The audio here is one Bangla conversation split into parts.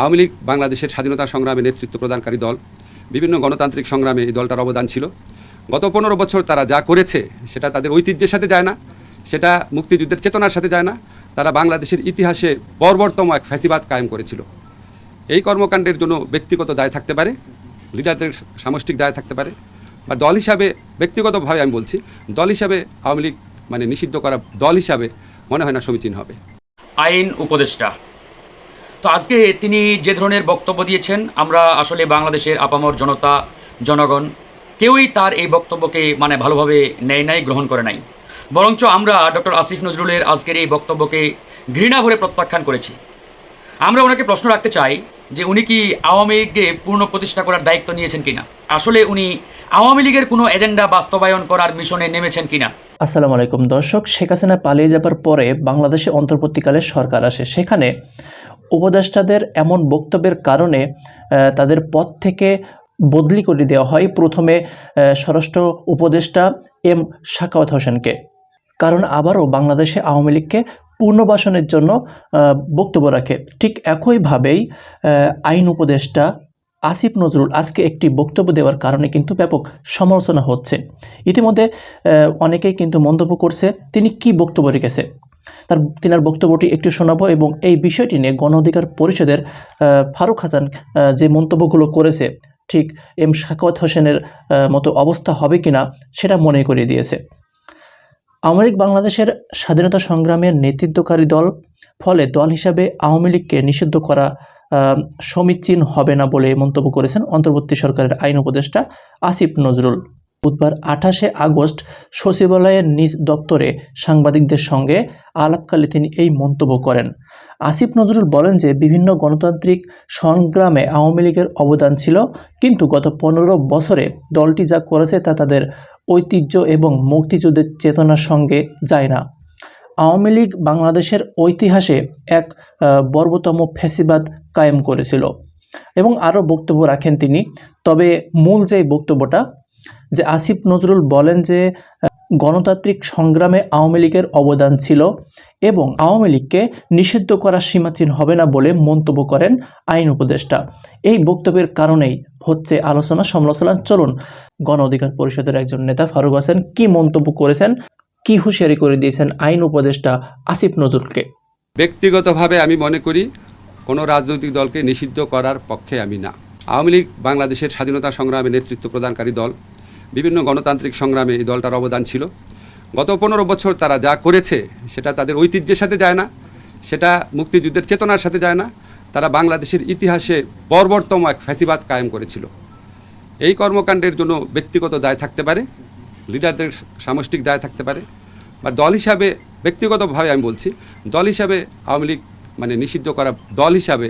আওয়ামী লীগ বাংলাদেশের স্বাধীনতা সংগ্রামে নেতৃত্ব প্রদানকারী দল, বিভিন্ন গণতান্ত্রিক সংগ্রামে এই দলটার অবদান ছিল। গত পনেরো বছর তারা যা করেছে, সেটা তাদের ঐতিহ্যের সাথে যায় না, সেটা মুক্তিযুদ্ধের চেতনার সাথে যায় না, তারা বাংলাদেশের ইতিহাসে বর্বরতম এক ফ্যাসিবাদ কায়েম করেছিল। এই কর্মকাণ্ডের জন্য ব্যক্তিগত দায় থাকতে পারে, লিডারদের সামষ্টিক দায় থাকতে পারে, বা দল হিসাবে, ব্যক্তিগতভাবে আমি বলছি, দল হিসাবে আওয়ামী লীগ মানে নিষিদ্ধ করা দল হিসাবে মনে হয় না সমীচীন হবে। আইন উপদেষ্টা। তো আজকে তিনি যে ধরনের বক্তব্য দিয়েছেন, আমরা আসলে বাংলাদেশের আপামর জনতা, জনগণ, কেউই তার এই বক্তব্যকে মানে ভালোভাবে নেয় নাই, গ্রহণ করে নাই। বরঞ্চ আমরা ডক্টর আসিফ নজরুলের আজকের এই বক্তব্যকে ঘৃণা ভরে প্রত্যাখ্যান করেছি। আমরা ওনাকে প্রশ্ন রাখতে চাই যে উনি কি আওয়ামী লীগকে পূর্ণ প্রতিষ্ঠা করার দায়িত্ব নিয়েছেন কিনা? আসলে উনি আওয়ামী লীগের কোনো এজেন্ডা বাস্তবায়ন করার মিশনে নেমেছেন কিনা? আসসালামু আলাইকুম দর্শক, শেখ হাসিনা পালিয়ে যাবার পরে বাংলাদেশে অন্তর্বর্তীকালে সরকার আসে। সেখানে উপদেষ্টাদের এমন বক্তব্যের কারণে তাদের পদ থেকে বদলি করে দেওয়া হয়। প্রথমে স্বরাষ্ট্র উপদেষ্টা এম শাকাওয়াত হোসেনকে। কারণ আবারও বাংলাদেশে আওয়ামী লীগকে পুনর্বাসনের জন্য বক্তব্য রাখে। ঠিক একইভাবেই আইন উপদেষ্টা আসিফ নজরুল আজকে একটি বক্তব্য দেওয়ার কারণে কিন্তু ব্যাপক সমালোচনা হচ্ছে। ইতিমধ্যে অনেকেই কিন্তু মন্তব্য করছে, তিনি কি বক্তব্য রেখেছে? তার তিনার বক্তব্যটি একটু শোনাবো এবং এই বিষয়টি নিয়ে গণ অধিকার পরিষদের ফারুক হাসান যে মন্তব্যগুলো করেছে, ঠিক এম শাকওয়াত হোসেনের মতো অবস্থা হবে কিনা সেটা মনে করিয়ে দিয়েছে। আওয়ামী বাংলাদেশের স্বাধীনতা সংগ্রামের নেতৃত্বকারী দল, ফলে দল হিসাবে আওয়ামী লীগকে নিষিদ্ধ করা সমীচীন হবে না বলে মন্তব্য করেছেন অন্তর্বর্তী সরকারের আইন উপদেষ্টা আসিফ নজরুল। বুধবার আঠাশে আগস্ট সচিবালয়ের নিজ দপ্তরে সাংবাদিকদের সঙ্গে আলাপকালে তিনি এই মন্তব্য করেন। আসিফ নজরুল বলেন যে, বিভিন্ন গণতান্ত্রিক সংগ্রামে আওয়ামী লীগের অবদান ছিল, কিন্তু গত পনেরো বছরে দলটি যা করেছে তা তাদের ঐতিহ্য এবং মুক্তিযুদ্ধের চেতনার সঙ্গে যায় না। আওয়ামী লীগ বাংলাদেশের ঐতিহাসে এক বর্বতম ফ্যাসিবাদ কায়েম করেছিল। এবং আরও বক্তব্য রাখেন তিনি, তবে মূল যে বক্তব্যটা যে আসিফ নজরুল বলেন যে গণতান্ত্রিক সংগ্রামে আওয়ামী লীগের অবদান ছিল এবং আওয়ামী লীগকে নিষিদ্ধ করার সীমাচীন হবে না বলে মন্তব্য করেন আইন উপদেষ্টা। এই বক্তব্যের কারণেই হচ্ছে আলোচনা। সমালোচনা চলুন গণ অধিকার পরিষদের একজন নেতা ফারুক হাসান কি মন্তব্য করেছেন, কি হুঁশিয়ারি করে দিয়েছেন আইন উপদেষ্টা আসিফ নজরুলকে? ব্যক্তিগতভাবে আমি মনে করি কোনো রাজনৈতিক দলকে নিষিদ্ধ করার পক্ষে আমি না। আওয়ামী লীগ বাংলাদেশের স্বাধীনতা সংগ্রামে নেতৃত্ব প্রদানকারী দল বিভিন্ন গণতান্ত্রিক সংগ্রামে এই দলটার অবদান ছিল। গত পনেরো বছর তারা যা করেছে, সেটা তাদের ঐতিহ্যের সাথে যায় না, সেটা মুক্তিযুদ্ধের চেতনার সাথে যায় না, তারা বাংলাদেশের ইতিহাসে বর্বরতম এক ফ্যাসিবাদ কায়েম করেছিল। এই কর্মকাণ্ডের জন্য ব্যক্তিগত দায় থাকতে পারে, লিডারদের সামষ্টিক দায় থাকতে পারে, বা দল হিসাবে, ব্যক্তিগতভাবে আমি বলছি, দল হিসাবে আওয়ামী লীগ মানে নিষিদ্ধ করা দল হিসাবে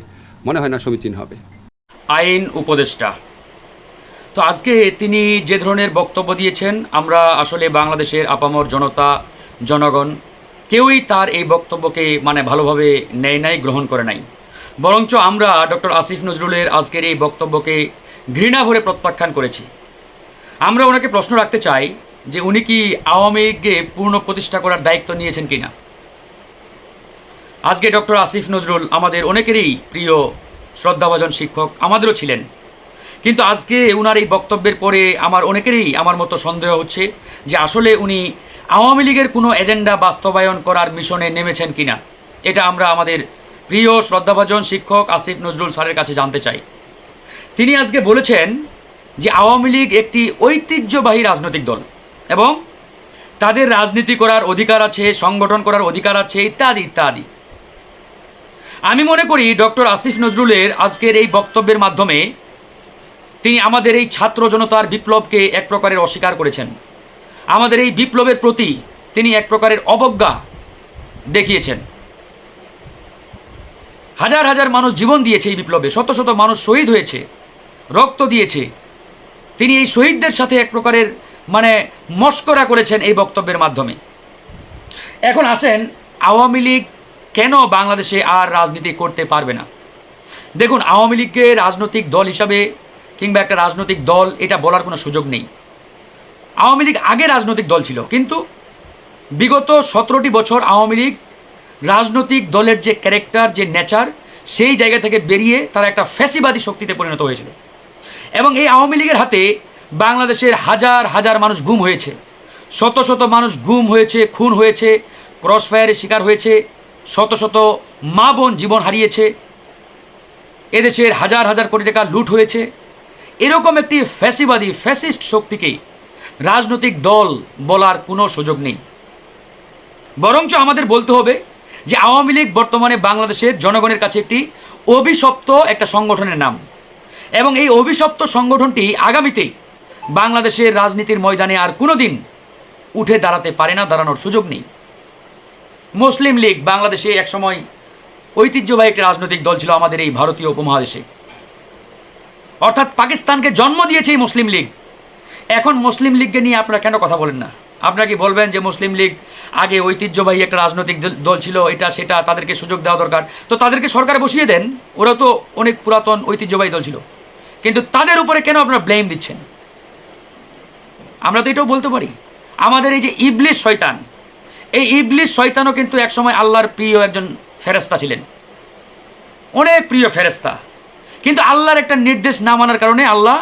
মনে হয় না সমীচীন হবে। আইন উপদেষ্টা। তো আজকে তিনি যে ধরনের বক্তব্য দিয়েছেন, আমরা আসলে বাংলাদেশের আপামর জনতা, জনগণ কেউই তার এই বক্তব্যকে মানে ভালোভাবে নেয় নাই, গ্রহণ করে নাই। বরঞ্চ আমরা ডক্টর আসিফ নজরুলের আজকের এই বক্তব্যকে ঘৃণা ভরে প্রত্যাখ্যান করেছি। আমরা ওনাকে প্রশ্ন রাখতে চাই যে উনি কি আওয়ামী লীগকে পূর্ণ প্রতিষ্ঠা করার দায়িত্ব নিয়েছেন কিনা? আজকে ডক্টর আসিফ নজরুল আমাদের অনেকেরই প্রিয়, শ্রদ্ধাভাজন শিক্ষক, আমাদেরও ছিলেন। কিন্তু আজকে উনার এই বক্তব্যের পরে আমার অনেকেরই আমার মতো সন্দেহ হচ্ছে যে আসলে উনি আওয়ামী লীগের কোনো এজেন্ডা বাস্তবায়ন করার মিশনে নেমেছেন কিনা। এটা আমরা আমাদের প্রিয় শ্রদ্ধাভাজন শিক্ষক আসিফ নজরুল স্যারের কাছে জানতে চাই। তিনি আজকে বলেছেন যে আওয়ামী লীগ একটি ঐতিহ্যবাহী রাজনৈতিক দল এবং তাদের রাজনীতি করার অধিকার আছে, সংগঠন করার অধিকার আছে, ইত্যাদি ইত্যাদি। আমি মনে করি ডক্টর আসিফ নজরুলের আজকের এই বক্তব্যের মাধ্যমে তিনি আমাদের এই ছাত্র জনতার বিপ্লবকে এক প্রকারের অস্বীকার করেছেন। আমাদের এই বিপ্লবের প্রতি তিনি এক প্রকারের অবজ্ঞা দেখিয়েছেন। হাজার হাজার মানুষ জীবন দিয়েছে এই বিপ্লবে, শত শত মানুষ শহীদ হয়েছে, রক্ত দিয়েছে। তিনি এই শহীদদের সাথে এক প্রকারের মানে মস্করা করেছেন এই বক্তব্যের মাধ্যমে। এখন আসেন, আওয়ামী লীগ কেন বাংলাদেশে আর রাজনীতি করতে পারবে না? দেখুন, আওয়ামী লীগকে রাজনৈতিক দল হিসাবে কিংবা একটা রাজনৈতিক দল, এটা বলার কোনো সুযোগ নেই। আওয়ামী লীগ আগে রাজনৈতিক দল ছিল, কিন্তু বিগত সতেরোটি বছর আওয়ামী লীগ রাজনৈতিক দলের যে ক্যারেক্টার যে নেচার সেই জায়গা থেকে বেরিয়ে তারা একটা ফ্যাসিবাদী শক্তিতে পরিণত হয়েছিল। এবং এই আওয়ামী লীগের হাতে বাংলাদেশের হাজার হাজার মানুষ গুম হয়েছে। শত শত মানুষ গুম হয়েছে, খুন হয়েছে ক্রস ফায়ারের শিকার হয়েছে, শত শত মা বোন জীবন হারিয়েছে। এদেশের হাজার হাজার কোটি টাকা লুট হয়েছে। এরকম একটি ফ্যাসিবাদী ফ্যাসিস্ট শক্তিকে রাজনৈতিক দল বলার কোনো সুযোগ নেই। বরঞ্চ আমাদের বলতে হবে যে আওয়ামী লীগ বর্তমানে বাংলাদেশের জনগণের কাছে একটি অভিশপ্ত একটা সংগঠনের নাম। এবং এই অভিশপ্ত সংগঠনটি আগামীতে বাংলাদেশের রাজনীতির ময়দানে আর কোনোদিন উঠে দাঁড়াতে পারে না, দাঁড়ানোর সুযোগ নেই। মুসলিম লীগ বাংলাদেশে একসময় ঐতিহ্যবাহী একটি রাজনৈতিক দল ছিল আমাদের এই ভারতীয় উপমহাদেশে। অর্থাৎ পাকিস্তানকে জন্ম দিয়েছে এই মুসলিম লীগ। এখন মুসলিম লীগকে নিয়ে আপনারা কেন কথা বলেন না? আপনারা কি বলবেন যে মুসলিম লীগ আগে ঐতিহ্যবাহী একটা রাজনৈতিক দল- ছিল, এটা সেটা তাদেরকে সুযোগ দেওয়া দরকার? তো তাদেরকে সরকারে বসিয়ে দেন, ওরা তো অনেক পুরাতন ঐতিহ্যবাহী দল ছিল। কিন্তু তাদের উপরে কেন আপনারা ব্লেম দিচ্ছেন? আমরা তো এটাও বলতে পারি। আমাদের এই যে ইবলিশ শয়তান, এই ইবলিশ শয়তানও কিন্তু একসময় আল্লাহর প্রিয় একজন ফেরেস্তা ছিলেন। অনেক প্রিয় ফেরেস্তা কিন্তু আল্লাহর একটা নির্দেশ না মানার কারণে আল্লাহ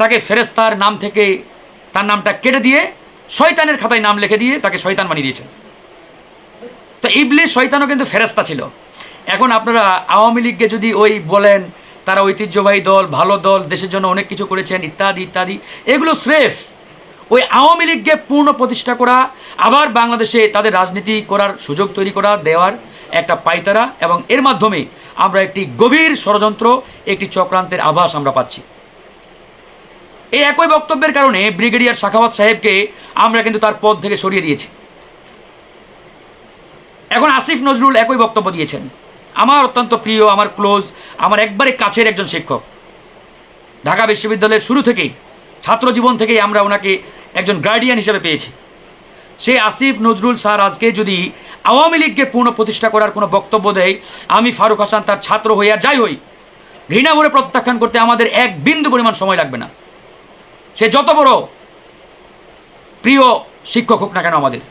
তাকে ফেরেস্তার নাম থেকে তার নামটা কেটে দিয়ে শয়তানের খাতায় নাম লিখে দিয়ে তাকে শয়তান বানিয়ে দিয়েছেন। তো ইবলিশ শয়তানও কিন্তু ফেরেস্তা ছিল। এখন আপনারা আওয়ামী লীগকে যদি ওই বলেন, তারা ঐতিহ্যবাহী দল, ভালো দল, দেশের জন্য অনেক কিছু করেছেন, ইত্যাদি ইত্যাদি, এগুলো স্রেফ ওই আওয়ামী লীগকে পূর্ণ প্রতিষ্ঠা করা, আবার বাংলাদেশে তাদের রাজনীতি করার সুযোগ তৈরি করা, দেওয়ার একটা পাইতারা এবং এর মাধ্যমে আমরা একটি গভীর ষড়যন্ত্র, একটি চক্রান্তের আভাস আমরা পাচ্ছি। এই একই বক্তব্যের কারণে ব্রিগেডিয়ার শাখাওয়াত সাহেবকে আমরা কিন্তু তার পদ থেকে সরিয়ে দিয়েছি। এখন আসিফ নজরুল একই বক্তব্য দিয়েছেন। আমার অত্যন্ত প্রিয়, আমার ক্লোজ, আমার একবারে কাছের একজন শিক্ষক। ঢাকা বিশ্ববিদ্যালয়ের শুরু থেকেই, ছাত্র জীবন থেকেই আমরা ওনাকে একজন গার্ডিয়ান হিসেবে পেয়েছি। সেই আসিফ নজরুল স্যার আজকে যদি আওয়ামী লীগকে পূর্ণ প্রতিষ্ঠা করার কোনো বক্তব্য দেয় আমি ফারুক হাসান তার ছাত্র হই আর যাই হই, ঘৃণা ভরে প্রত্যাখ্যান করতে আমাদের এক বিন্দু পরিমাণ সময় লাগবে না। সে যত বড় প্রিয় শিক্ষক হোক না কেন আমাদের।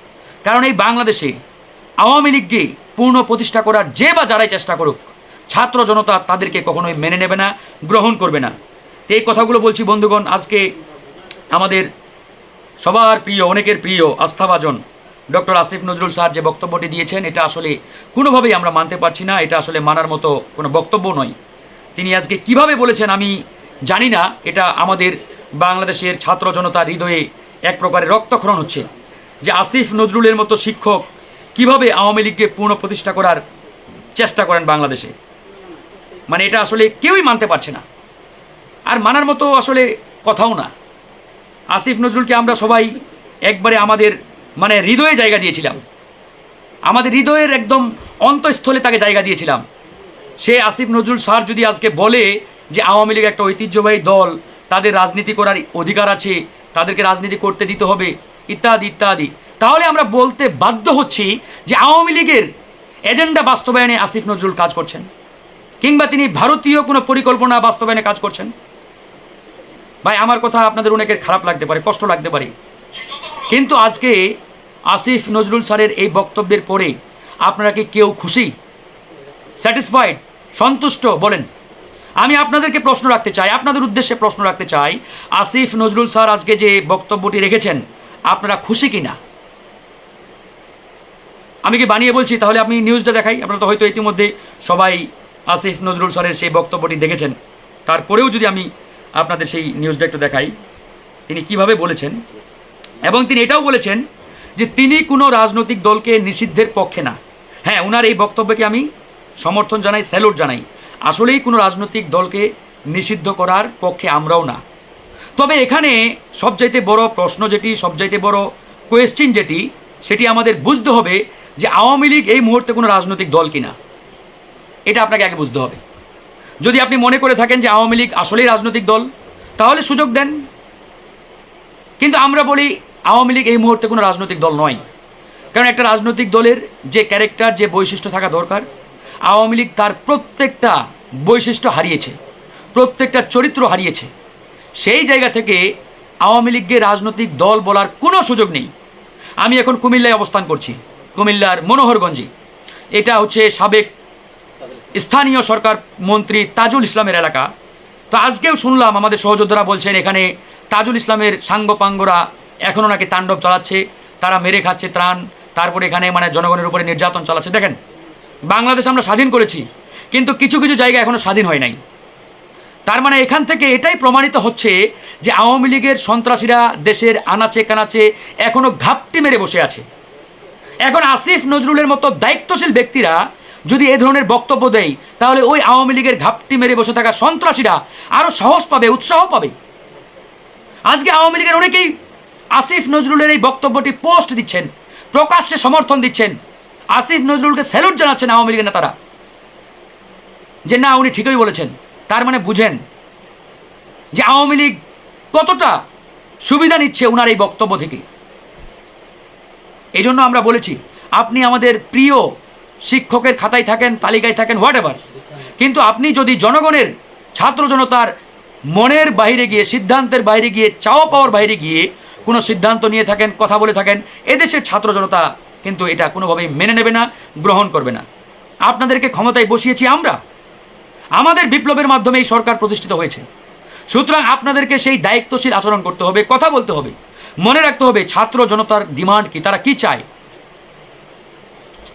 কারণ এই বাংলাদেশে আওয়ামী লীগকে পূর্ণ প্রতিষ্ঠা করার যে বা যারাই চেষ্টা করুক, ছাত্র জনতা তাদেরকে কখনোই মেনে নেবে না, গ্রহণ করবে না। এই কথাগুলো বলছি, বন্ধুগণ, আজকে আমাদের সবার প্রিয়, অনেকের প্রিয় আস্থাভাজন ডক্টর আসিফ নজরুল স্যার যে বক্তব্যটি দিয়েছেন, এটা আসলে কোনোভাবেই আমরা মানতে পারছি না, এটা আসলে মানার মতো কোনো বক্তব্য নয়। তিনি আজকে কীভাবে বলেছেন আমি জানি না, এটা আমাদের বাংলাদেশের ছাত্র জনতার হৃদয়ে এক প্রকারের রক্তক্ষরণ হচ্ছে। যে আসিফ নজরুলের মতো শিক্ষক কীভাবে আওয়ামী লীগকে পূর্ণ প্রতিষ্ঠা করার চেষ্টা করেন বাংলাদেশে? মানে এটা আসলে কেউই মানতে পারছে না। আর মানার মতো আসলে কথাও না। আসিফ নজরুলকে আমরা সবাই একবারে আমাদের মানে হৃদয়ে জায়গা দিয়েছিলাম। আমাদের হৃদয়ের একদম অন্তঃস্থলে তাকে জায়গা দিয়েছিলাম। সে আসিফ নজরুল স্যার যদি আজকে বলে যে আওয়ামী লীগ একটা ঐতিহ্যবাহী দল, তাদের রাজনীতি করার অধিকার আছে, তাদেরকে রাজনীতি করতে দিতে হবে, ইত্যাদি ইত্যাদি, তাহলে আমরা বলতে বাধ্য হচ্ছি যে আওয়ামী লীগের এজেন্ডা বাস্তবায়নে আসিফ নজরুল কাজ করছেন। কিংবা তিনি ভারতীয় কোনো পরিকল্পনা বাস্তবায়নে কাজ করছেন। ভাই, আমার কথা আপনাদের অনেকের খারাপ লাগতে পারে, কষ্ট লাগতে পারে। কিন্তু আজকে আসিফ নজরুল স্যারের এই বক্তব্যের পরে আপনারা কি কেউ খুশি? স্যাটিসফাইড সন্তুষ্ট? বলেন। আমি আপনাদেরকে প্রশ্ন রাখতে চাই, আপনাদের উদ্দেশ্যে প্রশ্ন রাখতে চাই, আসিফ নজরুল স্যার আজকে যে বক্তব্যটি রেখেছেন, আপনারা খুশি কিনা? আমি কি বানিয়ে বলছি? তাহলে আপনি নিউজটা দেখাই, আপনারা তো হয়তো ইতিমধ্যে সবাই আসিফ নজরুল স্যারের সেই বক্তব্যটি দেখেছেন। তারপরেও যদি আমি আপনাদের সেই নিউজটা একটু দেখাই, তিনি কীভাবে বলেছেন? এবং তিনি এটাও বলেছেন যে তিনি কোনো রাজনৈতিক দলকে নিষিদ্ধের পক্ষে না। হ্যাঁ ওনার এই বক্তব্যকে আমি সমর্থন জানাই, স্যালুট জানাই। আসলেই কোনো রাজনৈতিক দলকে নিষিদ্ধ করার পক্ষে আমরাও না। তবে এখানে সবচাইতে বড় প্রশ্ন যেটি, সবচাইতে বড় কোয়েশ্চিন যেটি, সেটি আমাদের বুঝতে হবে যে আওয়ামী লীগ এই মুহূর্তে কোনো রাজনৈতিক দল কিনা। এটা আপনাকে আগে বুঝতে হবে। যদি আপনি মনে করে থাকেন যে আওয়ামী লীগ আসলেই রাজনৈতিক দল, তাহলে সুযোগ দেন। কিন্তু আমরা বলি আওয়ামী লীগ এই মুহূর্তে কোনো রাজনৈতিক দল নয়। কারণ একটা রাজনৈতিক দলের যে ক্যারেক্টার, যে বৈশিষ্ট্য থাকা দরকার, আওয়ামী লীগ তার প্রত্যেকটা বৈশিষ্ট্য হারিয়েছে, প্রত্যেকটা চরিত্র হারিয়েছে। সেই জায়গা থেকে আওয়ামী লীগকে রাজনৈতিক দল বলার কোনো সুযোগ নেই। আমি এখন কুমিল্লায় অবস্থান করছি, কুমিল্লার মনোহরগঞ্জে। এটা হচ্ছে সাবেক স্থানীয় সরকার মন্ত্রী তাজুল ইসলামের এলাকা। তো আজকেও শুনলাম আমাদের সহযোদ্ধারা বলছেন, এখানে তাজুল ইসলামের সাঙ্গপাঙ্গরা এখনও নাকি তাণ্ডব চালাচ্ছে, তারা মেরে খাচ্ছে ত্রাণ, তারপরে এখানে মানে জনগণের উপরে নির্যাতন চালাচ্ছে। দেখেন, বাংলাদেশ আমরা স্বাধীন করেছি, কিন্তু কিছু কিছু জায়গা এখনও স্বাধীন হয় নাই। তার মানে এখান থেকে এটাই প্রমাণিত হচ্ছে যে আওয়ামী লীগের সন্ত্রাসীরা দেশের আনাচে কানাচে এখনও ঘাপটি মেরে বসে আছে। এখন আসিফ নজরুলের মতো দায়িত্বশীল ব্যক্তিরা যদি এ ধরনের বক্তব্য দেয়, তাহলে ওই আওয়ামী লীগের ঘাপটি মেরে বসে থাকা সন্ত্রাসীরা আরও সাহস পাবে, উৎসাহ পাবে। আজকে আওয়ামী লীগের অনেকেই আসিফ নজরুলের এই বক্তব্যটি পোস্ট দিচ্ছেন, প্রকাশ্যে সমর্থন দিচ্ছেন। আসিফ নজরুলকে স্যালুট জানাচ্ছেন আওয়ামী লীগের নেতারা। যে না, উনি ঠিকই বলেছেন। তার মানে বুঝেন যে আওয়ামী লীগ কতটা সুবিধা নিচ্ছে ওনার এই বক্তব্য থেকে। এই জন্য আমরা বলেছি, আপনি আমাদের প্রিয় শিক্ষকের খাতায় থাকেন, তালিকায় থাকেন হোয়াট এভার কিন্তু আপনি যদি জনগণের, ছাত্র জনতার মনের বাইরে গিয়ে, সিদ্ধান্তের বাইরে গিয়ে, চাওয়া পাওয়ার বাইরে গিয়ে কোনো সিদ্ধান্ত নিয়ে থাকেন, কথা বলে থাকেন, এদেশের ছাত্র জনতা কিন্তু এটা কোনোভাবেই মেনে নেবে না, গ্রহণ করবে না। আপনাদেরকে ক্ষমতায় বসিয়েছি আমরা। আমাদের বিপ্লবের মাধ্যমে এই সরকার প্রতিষ্ঠিত হয়েছে। সুতরাং আপনাদেরকে সেই দায়িত্বশীল আচরণ করতে হবে, কথা বলতে হবে। মনে রাখতে হবে, ছাত্র জনতার ডিমান্ড কি, তারা কি চায়?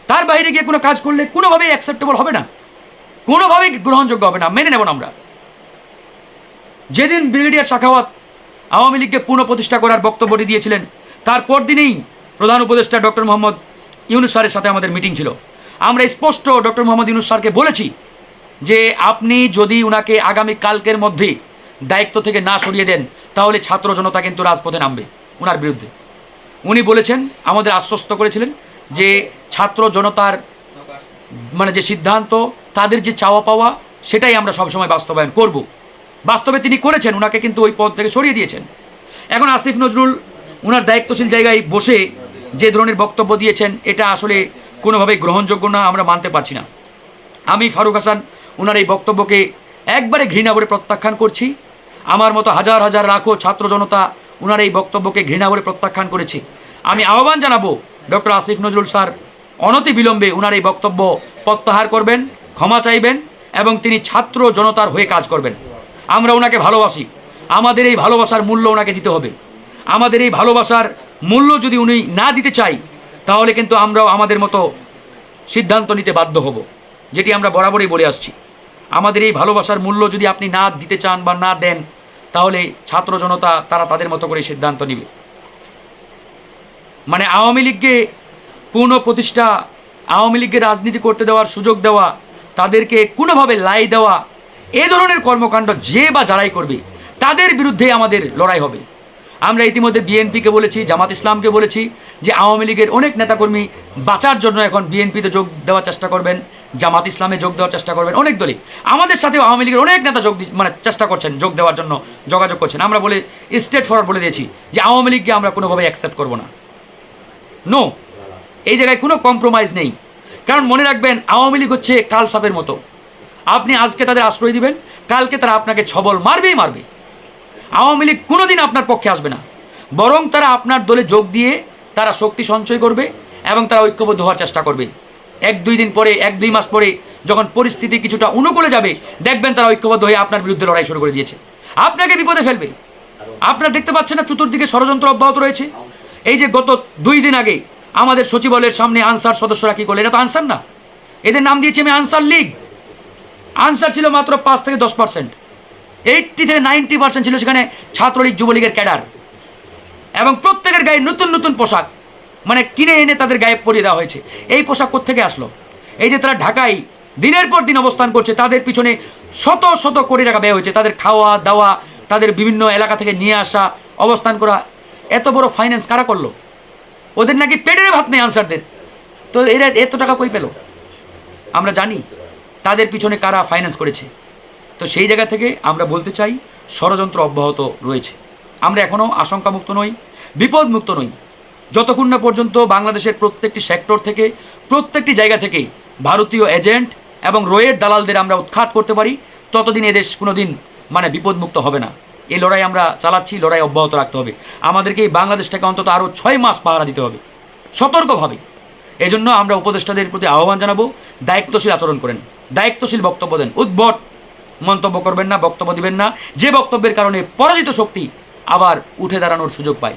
তার বাইরে গিয়ে কোনো কাজ করলে কোনোভাবেই অ্যাকসেপ্টেবল হবে না। কোনোভাবেই গ্রহণযোগ্য হবে না। মেনে নেব না আমরা। যেদিন ব্রিগেডিয়ার শাখাওয়াত আওয়ামী লীগকে পুনঃপ্রতিষ্ঠা করার বক্তব্যটি দিয়েছিলেন। তারপর দিনেই প্রধান উপদেষ্টা ডক্টর মোহাম্মদ ইউনুস স্যারের সাথে আমাদের মিটিং ছিল। আমরা স্পষ্ট ডক্টর মোহাম্মদ ইউনুস স্যারকে বলেছি যে, আপনি যদি উনাকে আগামী কালকের মধ্যে দায়িত্ব থেকে না সরিয়ে দেন, তাহলে ছাত্র জনতা কিন্তু রাজপথে নামবে উনার বিরুদ্ধে। উনি বলেছেন, আমাদের আশ্বস্ত করেছিলেন যে, ছাত্র জনতার মানে যে সিদ্ধান্ত, তাদের যে চাওয়া পাওয়া, সেটাই আমরা সবসময় বাস্তবায়ন করব। বাস্তবে তিনি করেছেন ওনাকে কিন্তু ওই পদ থেকে সরিয়ে দিয়েছেন। এখন আসিফ নজরুল ওনার দায়িত্বশীল জায়গায় বসে যে ধরনের বক্তব্য দিয়েছেন, এটা আসলে কোনোভাবেই গ্রহণযোগ্য না, আমরা মানতে পারছি না। আমি ফারুক হাসান ওনার এই বক্তব্যকে একবারে ঘৃণা করে প্রত্যাখ্যান করছি। আমার মতো হাজার হাজার লাখো ছাত্র জনতা ওনার এই বক্তব্যকে ঘৃণা করে প্রত্যাখ্যান করেছি। আমি আহ্বান জানাব ডক্টর আসিফ নজরুল স্যার, অনতি বিলম্বে ওনার এই বক্তব্য প্রত্যাহার করবেন, ক্ষমা চাইবেন এবং তিনি ছাত্র জনতার হয়ে কাজ করবেন। আমরা ওনাকে ভালোবাসি। আমাদের এই ভালোবাসার মূল্য ওনাকে দিতে হবে। আমাদের এই ভালোবাসার মূল্য যদি উনি না দিতে চাই, তাহলে কিন্তু আমরাও আমাদের মতো সিদ্ধান্ত নিতে বাধ্য হব। যেটি আমরা বরাবরই বলে আসছি। আমাদের এই ভালোবাসার মূল্য যদি আপনি না দিতে চান বা না দেন, তাহলে ছাত্র জনতা তারা তাদের মতো করে সিদ্ধান্ত নেবে। মানে আওয়ামী লীগকে পূর্ণ প্রতিষ্ঠা আওয়ামী লীগকে রাজনীতি করতে দেওয়ার সুযোগ দেওয়া, তাদেরকে কোনোভাবে লাই দেওয়া এ ধরনের কর্মকাণ্ড যে বা যারাই করবে, তাদের বিরুদ্ধে আমাদের লড়াই হবে। আমরা ইতিমধ্যে বিএনপিকে বলেছি, জামাত ইসলামকে বলেছি যে আওয়ামী লীগের অনেক নেতাকর্মী বাঁচার জন্য এখন বিএনপিতে যোগ দেওয়ার চেষ্টা করবেন, জামাত ইসলামে যোগ দেওয়ার চেষ্টা করবেন, অনেক দলে আমাদের সাথেও আওয়ামী লীগের অনেক নেতা যোগ মানে চেষ্টা করছেন যোগ দেওয়ার জন্য যোগাযোগ করছেন। আমরা বলে, স্টেট ফরওয়ার্ড বলে দিয়েছি যে আওয়ামী লীগকে আমরা কোনোভাবে অ্যাকসেপ্ট করব না। নো এই জায়গায় কোনো কম্প্রোমাইজ নেই। কারণ মনে রাখবেন, আওয়ামী লীগ হচ্ছে কাল সাপের মতো। আপনি আজকে তাদের আশ্রয় দিবেন, কালকে তারা আপনাকে ছবল মারবেই মারবে। আওয়ামী লীগ কোনোদিন আপনার পক্ষে আসবে না। বরং তারা আপনার দলে যোগ দিয়ে তারা শক্তি সঞ্চয় করবে এবং তারা ঐক্যবদ্ধ হওয়ার চেষ্টা করবে। এক দুই দিন পরে, এক দুই মাস পরে যখন পরিস্থিতি কিছুটা অনুকূলে যাবে, দেখবেন তারা ঐক্যবদ্ধ হয়ে আপনার বিরুদ্ধে লড়াই শুরু করে দিয়েছে। আপনাকে বিপদে ফেলবে। আপনারা দেখতে পাচ্ছেন না, চতুর্দিকে ষড়যন্ত্র অব্যাহত রয়েছে। এই যে গত দুই দিন আগে আমাদের সচিবালয়ের সামনে আনসার সদস্যরা কি করল এটা তো আনসার না। এদের নাম দিয়েছি আমি আনসার লীগ। আনসার ছিল মাত্র পাঁচ থেকে দশ পার্সেন্ট এইটটি থেকে নাইনটি পার্সেন্ট ছিল সেখানে ছাত্রলীগ, যুবলীগের ক্যাডার। এবং প্রত্যেকের গায়ে নতুন নতুন পোশাক মানে কিনে এনে তাদের গায়ে পরিয়ে দেওয়া হয়েছে। এই পোশাক থেকে আসলো? এই যে তারা ঢাকায় দিনের পর দিন অবস্থান করছে, তাদের পিছনে শত শত কোটি টাকা ব্যয় হয়েছে। তাদের খাওয়া, দাওয়া, তাদের বিভিন্ন এলাকা থেকে নিয়ে আসা, অবস্থান করা। এত বড় ফাইন্যান্স কারা করল? ওদের নাকি পেটের ভাত নেই আনসারদের তো এরা এত টাকা কই পেল? আমরা জানি। তাদের পিছনে কারা ফাইন্যান্স করেছে? তো সেই জায়গা থেকে আমরা বলতে চাই, ষড়যন্ত্র অব্যাহত রয়েছে। আমরা এখনও আশঙ্কামুক্ত নই, বিপদমুক্ত নই। যতক্ষণ না পর্যন্ত বাংলাদেশের প্রত্যেকটি সেক্টর থেকে, প্রত্যেকটি জায়গা থেকে ভারতীয় এজেন্ট এবং রোয়ের দালালদের আমরা উৎখাত করতে পারি, ততদিন এদেশ কোনোদিন মানে বিপদমুক্ত হবে না। এই লড়াই আমরা চালাচ্ছি, লড়াই অব্যাহত রাখতে হবে। আমাদেরকে এই বাংলাদেশটাকে অন্তত আরও ছয় মাস পাহারা দিতে হবে। সতর্কভাবে। এই জন্য আমরা উপদেষ্টাদের প্রতি আহ্বান জানাব, দায়িত্বশীল আচরণ করেন, দায়িত্বশীল বক্তব্য দেন, উদ্ভট মন্তব্য করবেন না, বক্তব্য দিবেন না, যে বক্তব্যের কারণে পরাজিত শক্তি আবার উঠে দাঁড়ানোর সুযোগ পায়।